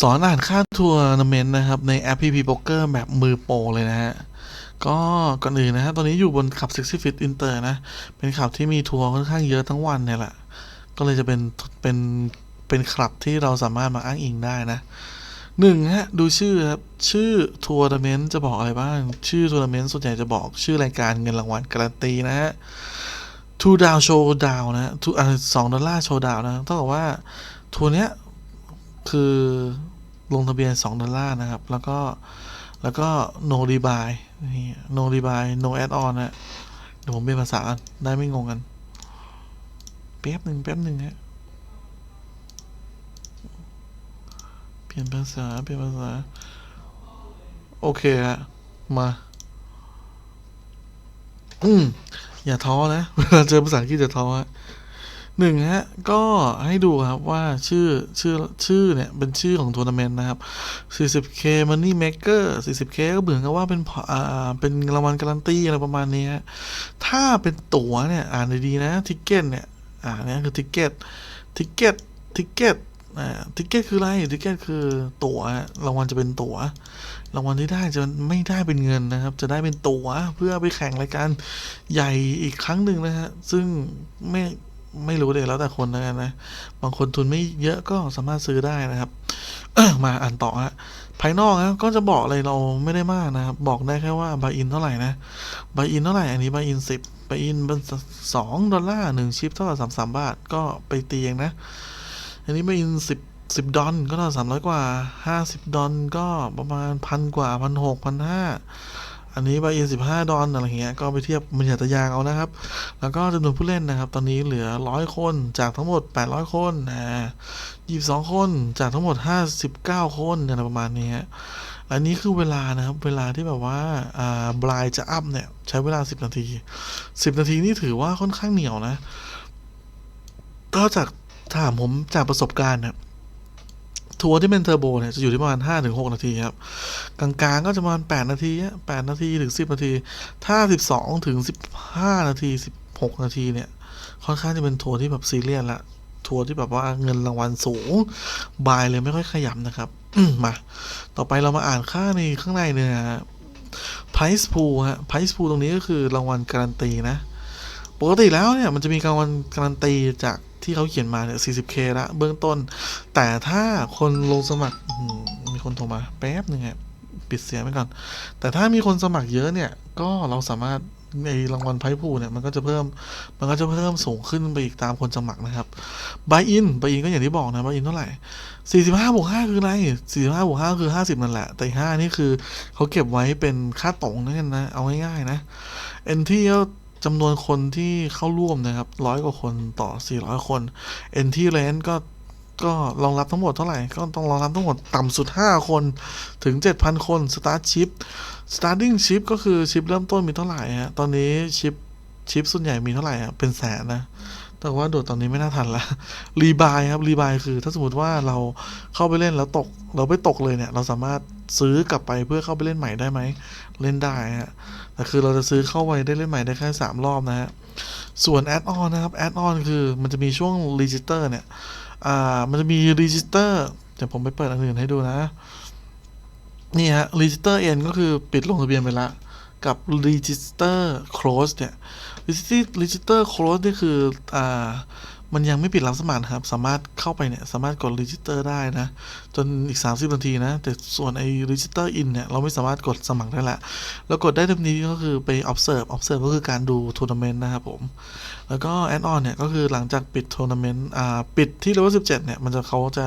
สอนอ่านค่าทัวร์นาเมนต์นะครับ ในแอป PP Poker แบบมือโปรเลยนะฮะ ก็ก่อนอื่นนะฮะตอนนี้อยู่บนขับ 60 Fit Inter นะ เป็นขับที่มีทัวร์ค่อนข้างเยอะทั้งวันเนี่ยแหละ ก็เลยจะเป็น เป็น เป็นคลับที่เราสามารถมาอ้างอิงได้นะหนึ่งฮะ ดูชื่อครับ ชื่อทัวร์นาเมนต์จะบอกอะไรบ้าง ชื่อทัวร์นาเมนต์ส่วนใหญ่จะบอกชื่อรายการเงินรางวัลการันตีนะฮะทูดาวโชว์ดาวนะทูอ่าสองดอลลาร์โชว์ดาวนะต้องบอกว่าทัวร์เนี้ยคือ ลงทะเบียน 2 ดอลลาร์นะครับ แล้วก็แล้วก็ no rebuy นี่ no rebuy no add on นะเดี๋ยวผมเปลี่ยนภาษากันได้ไม่งงกัน แป๊บหนึ่งแป๊บหนึ่งฮะเปลี่ยนภาษาเปลี่ยนภาษา โอเคฮะมา อืมอย่าท้อนะ เวลาเจอภาษาอังกฤษจะท้อฮะ หนึ่งฮะก็ให้ดูครับว่าชื่อชื่อชื่อเนี่ยเป็นชื่อของทัวร์นาเมนต์นะครับ 40k money maker 40k ก็เหมือนกับว่าเป็นพออ่าเป็นรางวัลการันตีอะไรประมาณนี้ถ้าเป็นตั๋วเนี่ยอ่านดีๆนะทิกเก็ตเนี่ยอ่าเนี่ยคือทิกเก็ตทิกเก็ตทิกเก็ตอ่าทิกเก็ตคืออะไรทิกเก็ตคือตั๋วรางวัลจะเป็นตั๋วรางวัลที่ได้จะไม่ได้เป็นเงินนะครับ จะได้เป็นตั๋วเพื่อไปแข่งรายการใหญ่อีกครั้งหนึ่งนะฮะซึ่งไม่ ไม่รู้เลยแล้วแต่คนแล้วกันนะ บางคนทุนไม่เยอะก็สามารถซื้อได้นะครับมาอ่านต่อฮะภายนอกนะก็จะบอกอะไรเราไม่ได้มากนะครับ บอกได้แค่ว่าบ u อินเท่าไหร่นะบ u อินเท่าไหร่อันนี้บ u อินสิบบอินเป็นสองดอลลาร์หนึ่งชิปเท่ากับสามสามบาทก็ไปตีเองนะ อันนี้บ u อินสิบสิบดอลก็เท่าสามร้อยกว่าห้าสิบดอลก็ประมาณพันกว่าพันหกพันห้า อันนี้บ u อินสิบห้าดอลอะไรเงี้ยก็ไปเทียบมันอยากตะยางเอานะครับ แล้วก็จำนวนผู้เล่นนะครับ ตอนนี้เหลือร้อยคนจากทั้งหมดแปดร้อยคนอ่ายี่สิบสองคนจากทั้งหมดห้าสิบเก้าคนอะไรประมาณนี้ฮะอันนี้คือเวลานะครับ เวลาที่แบบว่าอ่าบลายจะอัพเนี่ย ใช้เวลาสิบนาทีสิบนาทีนี่ถือว่าค่อนข้างเหนียวนะก็จากถามผมจากประสบการณ์นะ ทัวร์ที่เป็นเทอร์โบเนี่ยจะอยู่ที่ประมาณห้าถึงหกนาทีครับ กลางๆก็จะประมาณแปดนาทีอะแปดนาทีถึงสิบนาที ถ้าสิบสองถึงสิบห้านาทีสิบหกนาทีเนี่ย ค่อนข้างจะเป็นทัวร์ที่แบบซีเรียสละทัวร์ที่แบบว่าเงินรางวัลสูง บายเลยไม่ค่อยขยับนะครับมา ต่อไปเรามาอ่านค่าในข้างในเนี่ยนะฮะ price pool ฮะ price pool ตรงนี้ก็คือรางวัลการันตีนะ ปกติแล้วเนี่ยมันจะมีรางวัลการันตีจาก ที่เขาเขียนมาเนี่ย 40k ละเบื้องต้น แต่ถ้าคนลงสมัครมีคนโทรมาแป๊บหนึ่งฮะปิดเสียงไปก่อน แต่ถ้ามีคนสมัครเยอะเนี่ย ก็เราสามารถในรางวัลไพ่พูเนี่ยมันก็จะเพิ่ม มันก็จะเพิ่มสูงขึ้นไปอีกตามคนสมัครนะครับบ y อินบ y อินก็อย่างที่บอกนะบ y อินเท่าไหร่ 45บวก5คืออะไร 45บวก5คือ 50 นั่นแหละ แต่ 5 นี่คือเขาเก็บไว้เป็นค่าตรงนั่นนะ เอาง่ายๆนะ เอนที่ จำนวนคนที่เข้าร่วมนะครับร้อยกว่าคนต่อ 400 คนเอ็นที่เลนก็ก็รองรับทั้งหมดเท่าไหร่ ก็ต้องรองรับทั้งหมดต่ำสุด 5 คนถึง 7,000 คนสตาร์ทชิป starting chip ก็คือชิปเริ่มต้นมีเท่าไหร่ฮะตอนนี้ชิปชิปส่วนใหญ่มีเท่าไหร่ฮะเป็นแสนนะ แต่ว่าโดดตอนนี้ไม่น่าทันละรีบายครับรีบายคือ ถ้าสมมติว่าเราเข้าไปเล่นแล้วตก เราไม่ตกเลยเนี่ย เราสามารถ ซื้อกลับไปเพื่อเข้าไปเล่นใหม่ได้ไหม เล่นได้ฮะ แต่คือเราจะซื้อเข้าไปได้เล่นใหม่ได้แค่สามรอบนะฮะ ส่วนแอดออนนะครับ แอดออนคือมันจะมีช่วงรีจิสเตอร์เนี่ย อ่า มันจะมีรีจิสเตอร์เดี๋ยวผมไปเปิดอันอื่นให้ดูนะ นี่ฮะ register n ก็คือปิดลงทะเบียนไปละ กับ register close เนี่ย register register close นี่คือ อ่า มันยังไม่ปิดรับสมัครครับ สามารถเข้าไปเนี่ย สามารถกด register ได้นะ จนอีก 30 นาทีนะ แต่ส่วนไอ้ register in เนี่ย เราไม่สามารถกดสมัครได้ละ แล้วกดได้ทันทีก็คือไป observe observe ก็คือการดูทัวร์นาเมนต์นะครับผม แล้วก็ add on เนี่ย ก็คือหลังจากปิดทัวร์นาเมนต์ อ่า ปิดที่ level 17 เนี่ย มันจะเขาจะ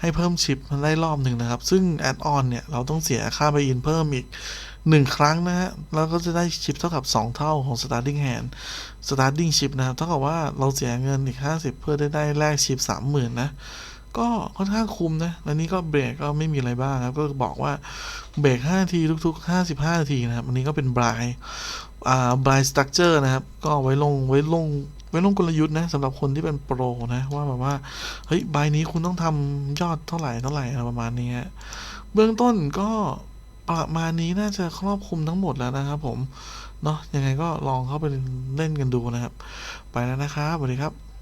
ให้เพิ่มชิปได้รอบหนึ่งนะครับ ซึ่ง add on เนี่ย เราต้องเสียค่าไปอินเพิ่มอีก 1 ครั้งนะฮะแล้วก็จะได้ชิปเท่ากับ 2 เท่าของ starting hand starting chip นะครับเท่ากับว่าเราเสียเงินอีก 50 เพื่อได้ได้แลกชิป 30,000 นะ ก็ค่อนข้างคุ้มนะ แล้วนี้ก็เบรกก็ไม่มีอะไรบ้างครับ ก็บอกว่าเบรก5นาทีทุก ๆ 55 นาทีนะครับ อันนี้ก็เป็นบรายอ่าบรายสตรัคเจอร์นะครับ ก็เอาไว้ลงไว้ลงไว้ลงกลยุทธ์นะสำหรับคนที่เป็นโปรนะว่าแบบว่าเฮ้ยใบนี้คุณต้องทำยอดเท่าไหร่เท่าไหร่อะไรประมาณนี้ฮะเบื้องต้นก็ ประมาณนี้น่าจะครอบคลุมทั้งหมดแล้วนะครับผม เนาะยังไงก็ลองเข้าไปเล่นกันดูนะครับ ไปแล้วนะครับสวัสดีครับ